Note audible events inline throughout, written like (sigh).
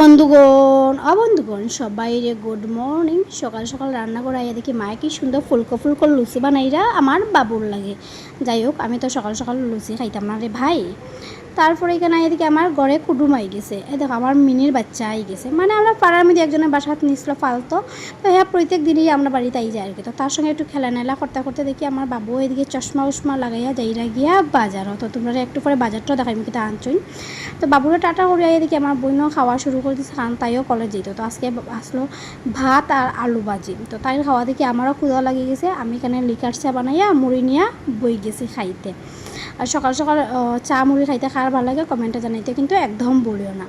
বন্ধুগণ, অবন্ধুগণ সবাই রে গুড মর্নিং সকাল সকাল রান্না করে আইয়া দেখি মায়ে কি সুন্দর ফুলকো ফুলকো লুচি বানাইরা আমার বাবুর লাগে। যাই হোক, আমি তো সকাল সকাল লুচি খাইতাম না রে ভাই। তারপরে এখানে দেখি আমার ঘরে কুটুম আই গেছে। এই দেখো, আমার মিনির বাচ্চা আই গেছে। মানে আমরা পাড়ার মধ্যে একজনের বাসাত নিছিল ফালতো। তো হ্যাঁ প্রত্যেক দিনই আমরা বাড়িতে আই যাই আর কি। তো তার সঙ্গে একটু খেলা নেলা করতে করতে দেখি আমার বাবু এদিকে চশমা উশমা লাগাইয়া যাইরা গিয়া বাজারও তো তোমরা একটু পরে বাজারটাও দেখাই, মুখে আনছই। তো বাবুরা টাটা করে আইয়া দেখি আমার বইনও খাওয়া শুরু করে দিচ্ছে কারণ তাইও কলেজ যেত। তো আজকে আসলো ভাত আর আলু ভাজি। তো তাই খাওয়া দেখি আমারও ক্ষুদা লাগিয়ে গেছে। আমি এখানে লিকার চা বানাইয়া মুড়ি নিয়ে বই গেছি খাইতে। আর সকাল সকাল চা মুড়ি খাইতে খাওয়ার ভালো লাগে কমেন্টে জানাইতে কিন্তু একদম বলিও না।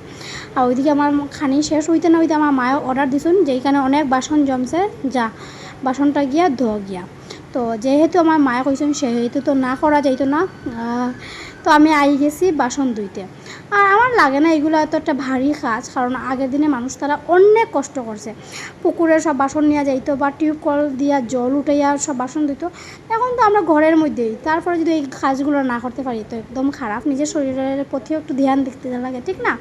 আর ওইদিকে আমার খানি শেষ হইতে না হইতে আমার মায়ের অর্ডার দিছুন, যেইখানে অনেক বাসন জমছে, যা। বাসনটা গিয়া ধোয়া গিয়া। তো যেহেতু আমার মায়ে কইছেন সেহেতু তো না করা যাইতো না তো আমি আই গেছি বাসন ধুইতে। আর আমার লাগে না এগুলো এত একটা ভারী কাজ, কারণ আগের দিনে মানুষ তারা অনেক কষ্ট করছে। পুকুরে সব বাসন নিয়ে যাইতো বা টিউব কল দিয়া জল উঠাইয়া সব বাসন দিত এখন তো আমরা ঘরের মধ্যেই, তারপরে যদি এই কাজগুলো না করতে পারি, তো একদম খারাপ। নিজের শরীরের প্রতিও একটু ধ্যান দিতে লাগে, ঠিক না?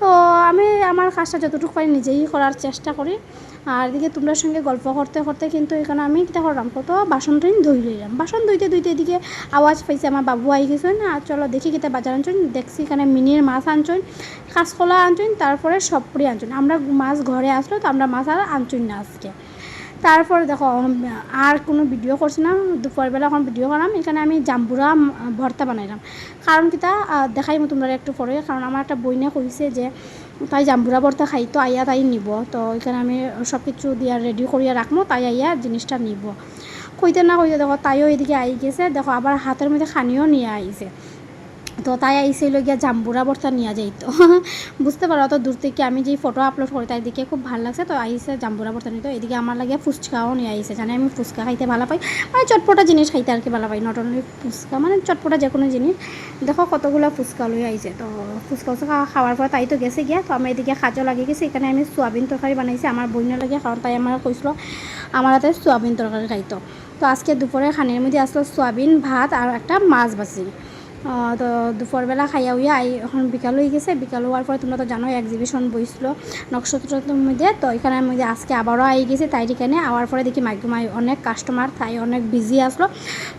তো আমি আমার কাজটা যতটুকু পারি নিজেই করার চেষ্টা করি। আর এদিকে তোমরা সঙ্গে গল্প করতে করতে কিন্তু এখানে আমি কীটা করলাম কত বাসনটাই ধুই লইলাম। বাসন ধুইতে ধুইতে এদিকে আওয়াজ পাইছে, আমার বাবু আই গেছেন। আর চলো দেখি কিতা বাজার আনছেন দেখছি এখানে মিনির মাছ আনছেন কাঁচকলা আনছেন তারপরে সবপুরি আনছেন আমরা মাছ ঘরে আসলো তো আমরা মাছ আর আনছেন না আজকে। তারপর দেখো আর কোনো ভিডিও করছি না দুপুরবেলা এখন ভিডিও করলাম এখানে আমি জাম্বুরা ভর্তা বানাইলাম। কারণ কিতা আহ, দেখাই মই তোমরা একটু পরে কারণ আমার একটা বইনে কইছে যে তাই জাম্বুরা ভর্তা খাই তো আইয়া তাই নিব। তো এখানে আমি সব কিছু দিয়া রেডি করিয়া রাখব তাই আইয়া জিনিসটা নিব। কইতে না কইতে দেখো তাইও এদিকে আই গেছে দেখো আবার হাতের মধ্যে খানিও নিয়ে আইছে। তো তাই আইছিল গিয়া জাম্বুরা ভর্তা নিয়ে যাইতো। (laughs) বুঝতে পারো অত দূর থেকে আমি যেই ফটো আপলোড করি তাই দিকে খুব ভালো লাগছে। তো আইসে জাম্বুরা ভর্তা নিত। এদিকে আমার লাগে ফুচকাও নিয়ে আইসে জানে আমি ফুচকা খাইতে ভালো পাই। মানে চটপটা জিনিস খাইতে আর কি ভালো পাই। নট অনলি ফুচকা মানে চটপটা যে কোনো জিনিস। দেখো কতগুলো ফুচকা লই আইছে। তো ফুচকা ফুচকা খাওয়ার পর তাই তো গেছে গিয়া। তো আমি এদিকে খাজও লাগিয়ে গেছি। এখানে আমি সোয়াবিন তরকারি বানাইছি আমার বইনে লাগে কারণ তাই আমার কইছিল আমার হাতে সোয়াবিন তরকারি খাইতো। তো আজকে দুপুরে খানের মধ্যে আসলো সোয়াবিন ভাত আর একটা মাছ আহ, তো দুপুরবেলা খাইয়া উইয়া আই এখন বিকাল হয়ে গেছে। বিকাল হওয়ার পরে তোমরা তো জানো এক্সিবিশন বইছিল নক্ষত্রের মধ্যে। তো এখানের মধ্যে আজকে আবারও আই গেছে তাই এখানে। আওয়ার পরে দেখি মাই অনেক কাস্টমার তাই অনেক বিজি আসলো।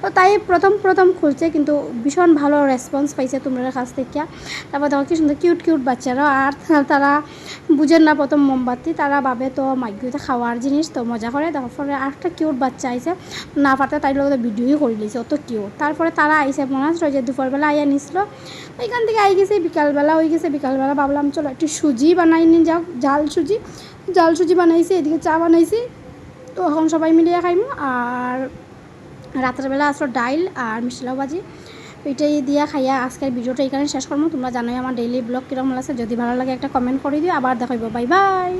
তো তাই প্রথম প্রথম খুলছে, কিন্তু ভীষণ ভালো রেসপন্স পাইছে তোমরা কাছ থেকে। তারপর দেখো কি সুন্দর কিউট কিউট বাচ্চারা। আর তারা বুঝেন না প্রথম মোমবাতি। তারা ভাবে তো মাইকুতে খাওয়ার জিনিস, তো মজা করে। দেখার তারপরে আরেকটা কিউট বাচ্চা আইছে। না পারতে তাই লগত ভিডিওই করে লিছে অত কিউট তারপরে তারা আইসে মনে হচ্ছে যে দুপুরবেলা আইয়া নিছিল। এখান থেকে আই গেছে, বিকালবেলা হয়ে গেছে, বিকালবেলা ভাবলাম, চলো একটু সুজি বানাই নি, যাও, জাল সুজি। জাল সুজি বানাইছি, এদিকে চা বানাইছি। তো এখন সবাই মিলিয়ে খাইমু, আর রাতের বেলা আসলো ডাইল আর মিশলাও ভাজি। এটাই দিয়া খাইয়া আজকের ভিডিওটা এখানে শেষ করব তোমরা জানোই আমার ডেইলি ব্লগ কীরকম লাগছে। যদি ভালো লাগে একটা কমেন্ট করে দিও, আবার দেখাইব। Bye bye